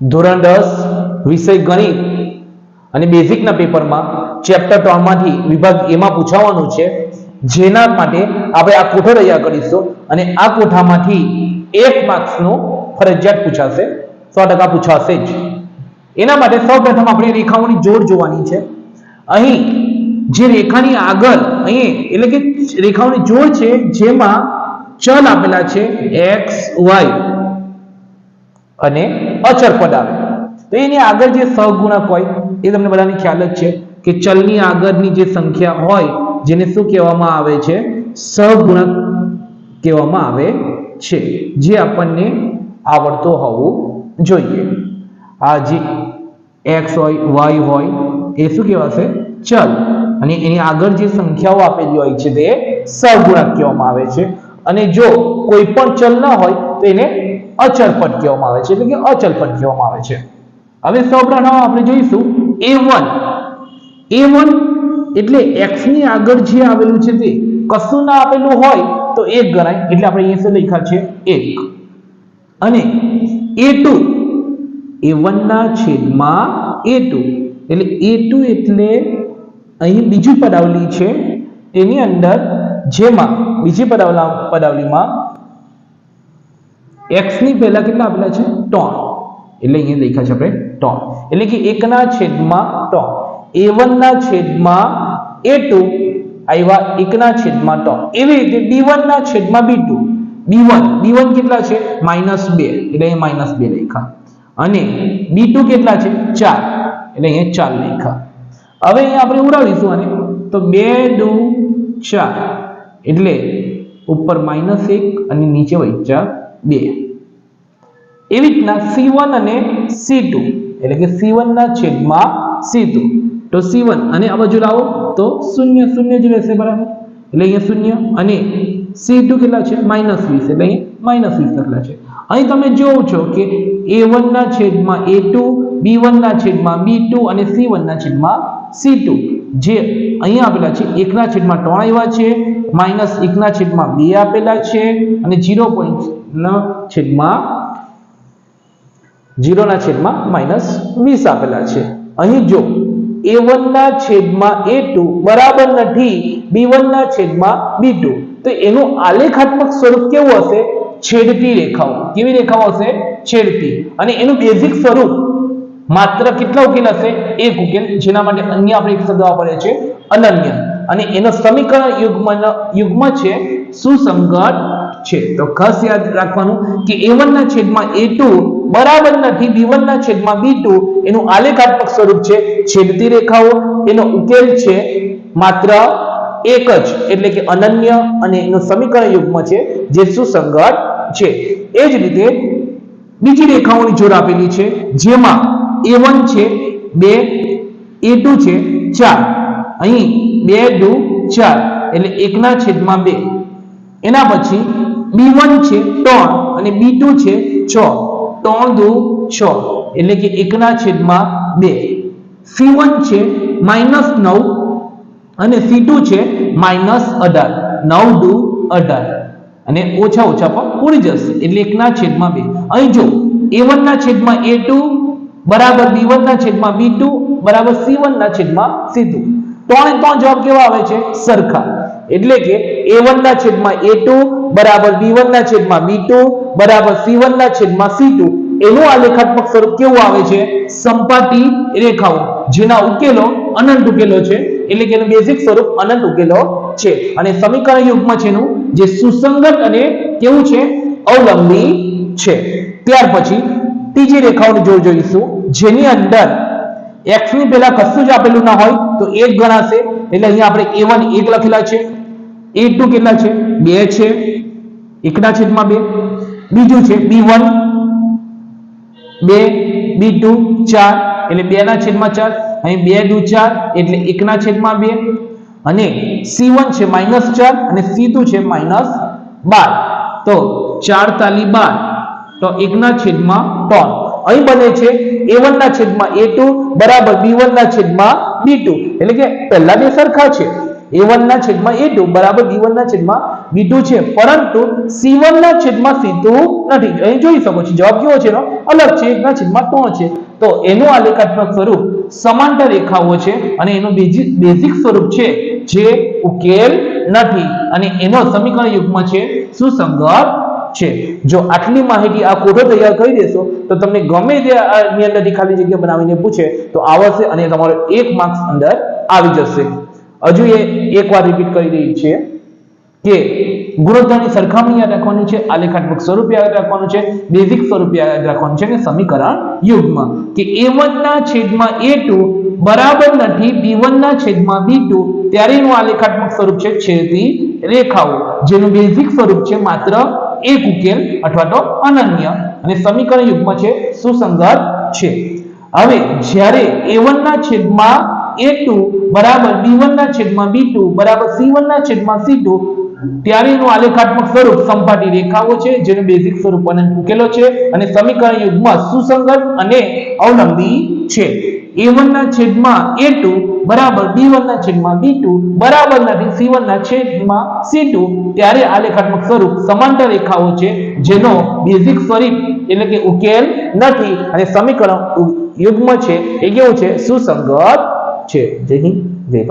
ધોરણ દસ, વિષય ગણિત અને બેઝિકના પેપરમાં ચેપ્ટર ત્રણમાંથી વિભાગ એમાં પૂછાવાનું છે. જેના માટે આપણે આ કોઠો તૈયાર કરીશું અને આ કોઠામાંથી એક માર્ક્સનું ફરજિયાત પૂછાશે. સો ટકા પૂછાશે જ. એના માટે સૌપ્રથમ આપણે રેખાઓની જોડ જોવાની છે. અહીં જે રેખાની આગળ, અહીં એટલે કે રેખાઓની જોડ છે, જેમાં ચલ આપેલા છે એક્સ, વાય. અને અચર પદ આવે. તો એની આગળ જે સહગુણક હોય, એ તમને બધાને ખ્યાલ જ છે કે ચલની આગળની જે સંખ્યા હોય, જેને શું કહેવામાં આવે છે? સહગુણક કહેવામાં આવે છે. જે આપણને આવડતો હોવું જોઈએ. આ જે એક્સ હોય વાય હોય, એ શું કહેવાશે? ચલ. અને એની આગળ જે સંખ્યાઓ આપેલી હોય છે તે સહગુણક કહેવામાં આવે છે. અને જો કોઈ પણ ચલ ન હોય, તો એને અચલ પદ કહેવામાં આવે છે. એટલે કે અચલ પદ કહેવામાં આવે છે. હવે સૌપ્રથમ આપણે જોઈશું એ વન એ વન એટલે એક્સની આગળ જે આવેલું છે તે કશું ના આપેલું હોય, તો એક ગણાય. એટલે આપણે અહીંયા શું લખ્યા છે? એક. અને એ ટુ એ ના છેદમાં એ ટુ એટલે એ ટુ એટલે અહીં બીજું પદ આવેલી છે. એની અંદર જેમાં બીજી પદાવલા પદાવલીમાં એક્સની પહેલા કેટલા આપેલા છે? ત્રણ એટલે અહીંયા લખ્યા છે આપણે ત્રણ એટલે કે એકના છેદમાં ત્રણ એ વનના છેદમાં એ ટુ આવ્યા એકના છેદમાં ત્રણ એવી રીતે બી વનના છેદમાં B two. B one B one કેટલા છે? માઇનસ બે. એટલે અહીંયા માઇનસ બે લખ્યા. અને બી ટુ કેટલા છે? ચાર. એટલે અહીંયા ચાર લખ્યા. હવે અહીંયા આપણે ઉડાવીશું અને તો બે દુ ચાર. એટલે ઉપર માઇનસ એક અને નીચે વચ્ચા બે. એવી રીતના સી વન અને સી ટુ એટલે કે સી વનના છેદમાં સી તો સી વન અને આ બાજુ લાવો, તો શૂન્ય શૂન્ય જ રહેશે બરાબર. એટલે અહીંયા શૂન્ય અને સી ટુ કેટલા છે? માઇનસ વીસ, એટલે અહીંયા માઇનસ વીસ કેટલા છે. અહીં તમે જોવો છો કે એ વનના છેદમાં એ ટુ બી વન ના છેદમાં બી અને સી વનના છેદમાં સી જે અહીંયા આપેલા છે, એકના છેદમાં ત્રણ આવ્યા છે, માઇનસ એકના છેદમાં બે આપેલા છે, અને જીરો પોઈન્ટ ના છેદમાં જીરોના છેદમાં માઇનસ વીસ આપેલા છે. અહીં જો એ વનના છેદમાં એ બરાબર નથી બી વનના છેદમાં બી તો એનું આલેખાત્મક સ્વરૂપ કેવું હશે? છેડતી રેખાઓ. કેવી રેખાઓ હશે? છેડતી અને એનું બેઝિક સ્વરૂપ માત્ર કેટલા ઉકેલ હશે? એક ઉકેલ. જેના માટે અન્ય આપણે એક શબ્દ વાપરે છે અનન્ય. અને એનો સમીકરણ યુગ્મ યુગ્મ છે, સુસંગત છે. તો ખાસ યાદ રાખવાનું કે a1 ના છેદમાં a2 બરાબર નથી b1 ના છેદમાં b2 એનું આલેખાત્મક સ્વરૂપ છે છેદતી રેખાઓ. એનો ઉકેલ છે માત્ર એક જ, એટલે કે અનન્ય અને એનું સમીકરણ યુગ્મ છે જે સુસંગત છે. એ જ રીતે બીજી રેખાઓની જોડ આપેલી છે જેમાં a1 છે 2 a2 છે, ચાર. અહીં બે દુ ચાર, એટલે એકના છેદમાં બે. એના પછી બી વન છે, ત્રણ, અને b2 છે 6 3 દુ છ, એટલે કે એકના છેદમાં 2 c1 છે, માઇનસ નવ, અને c2 છે, માઇનસ 18 9 દુ 18 અને ઓછા ઓછા પણ પૂરી જશે, એટલે એકના છેદમાં બે. અહીં જો એ વનના છેદમાં a2 બરાબર b1 ના છેદમાં b2 બરાબર c1 ના છેદમાં c2 ત્રણે ત્રણ જવાબ કેવા આવે છે? સરખા. એટલે કે a1 ના છેદમાં a2 બરાબર b1 ના છેદમાં b2 બરાબર c1 ના છેદમાં c2 એનું આલેખાત્મક સ્વરૂપ કેવું આવે છે? સંપાટી રેખાઓ. જેના ઉકેલો અનંત ઉકેલો છે. એટલે કે એનું બેઝિક સ્વરૂપ અનંત ઉકેલો છે. અને સમીકરણ યુગમાં છે એનું, જે સુસંગત અને કેવું છે? અવલંબી છે. ત્યાર પછી ત્રીજી રેખાઓની જોડ જોઈશું. જેની અંદર x ની પહેલા કશું જ આપેલું ના હોય, તો એક ગણાશે. એટલે અહીંયા આપણે a1 એક લખેલા છે. a2 કેટલા છે? બે છે. એકના છેદમાં બે. બીજું છે b1 બે b2 ચાર. એટલે બે ના છેદમાં ચાર. અહીં બે દુ ચાર, એટલે એકના છેદમાં બે. અને c1 છે માઇનસ ચાર અને c2 છે માઇનસ બાર. તો ચાર તાલી બાર. તો એકના છેદમાં ત્રણ. અહીં બને છે a1 ના છેદમાં a2 બરાબર b1 ના છેદમાં b2 એટલે કે પહેલા બે સરખા છે. A1 ના છેદમાં a2 બરાબર b1 ના છેદમાં b2 છે. પરંતુ c1 ના છેદમાં c2 નથી. અહીં જોઈ શકો છો. જવાબ કેવો છે અલગ છે. એકના છેદમાં 3 છે. તો એનું આલેખાત્મક સ્વરૂપ સમાંતર રેખાઓ છે અને એનું બેઝિક બેઝિક સ્વરૂપ છે જે ઉકેલ નથી. અને એનો સમીકરણ યુગમાં છે. સુસંગત છે. જો આટલી માહિતી આ કોઠો તૈયાર કરી દેશો, તો તમને ગમે તે આની અંદરથી ખાલી જગ્યા બનાવીને પૂછે, તો આવશે અને તમારો એક માર્ક્સ અંદર આવી જશે. હજુ એ એક વાર રિપીટ કરી રહી છે કે ગુણોત્તરની સરખામણી યાદ રાખવાની છે, આલેખાત્મક સ્વરૂપ યાદ રાખવાનું છે બેઝિક સ્વરૂપ યાદ રાખવાનું છે અને સમીકરણ યુગમાં. કે એ ના છેદમાં a2 બરાબર નથી બી ના છેદમાં b2 ત્યારે એનું આલેખાત્મક સ્વરૂપ છે છેદતી રેખાઓ, જેનું બેઝિક સ્વરૂપ છે માત્ર એક ઉકેલ અથવા તો અનન્ય. અને સમીકરણ યુગ્મ છે, સુસંગત છે. હવે જ્યારે a1 ના છેદમાં a2 બરાબર b1 ના છેદમાં b2 બરાબર c1 ના છેદમાં c2 ત્યારે એનું આલેખાત્મક સ્વરૂપ સંપાટી રેખાઓ છે, જેનું બેઝિક સ્વરૂપ અનંત ઉકેલો છે અને સમીકરણ યુગમાં સુસંગત અને અવલંબી છે. A1 ના છેદમાં a2 બરાબર b1 ના છેદમાં b2 બરાબર નથી c1 ના છેદમાં c2 ત્યારે આલેખાત્મક સ્વરૂપ સમાંતર રેખાઓ છે, જેનો બેઝિક સ્વરૂપ એટલે કે ઉકેલ નથી અને સમીકરણ યુગ્મ છે, એ કેવું છે? સુસંગત છે. જય હિન્દ, જય